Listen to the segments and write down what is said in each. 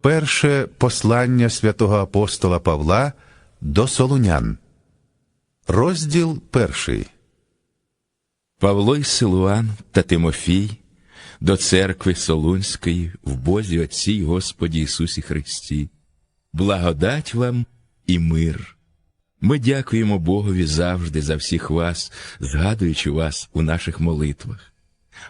Перше послання святого апостола Павла до Солунян. Розділ перший. Павло й Силуан та Тимофій до церкви Солунської в Бозі Отці Господі Ісусі Христі. Благодать вам і мир. Ми дякуємо Богові завжди за всіх вас, згадуючи вас у наших молитвах.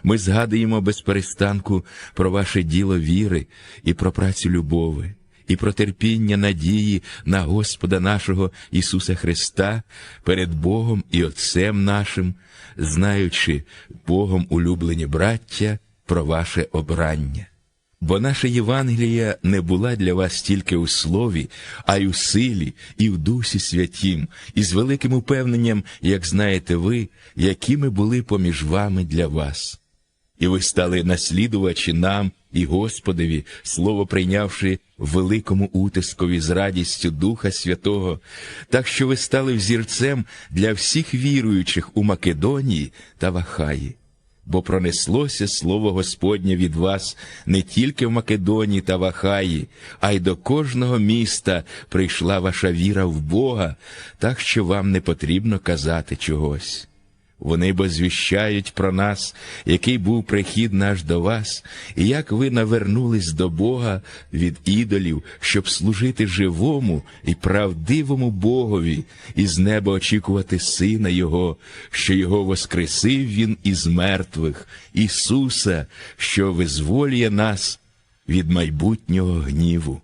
Ми згадуємо без перестанку про ваше діло віри і про працю любови, і про терпіння надії на Господа нашого Ісуса Христа перед Богом і Отцем нашим, знаючи Богом улюблені браття про ваше обрання. Бо наша Євангелія не була для вас тільки у слові, а й у силі, і в Дусі Святім, і з великим упевненням, як знаєте ви, якими були поміж вами для вас. І ви стали наслідувачі нам і Господові, слово прийнявши в великому утискові з радістю Духа Святого, так що ви стали взірцем для всіх віруючих у Македонії та в Ахаї. Бо пронеслося слово Господнє від вас не тільки в Македонії та в Ахаї, а й до кожного міста прийшла ваша віра в Бога, так що вам не потрібно казати чогось. Вони бо звіщають про нас, який був прихід наш до вас, і як ви навернулись до Бога від ідолів, щоб служити живому і правдивому Богові, і з неба очікувати Сина Його, що Його воскресив Він із мертвих, Ісуса, що визволює нас від майбутнього гніву.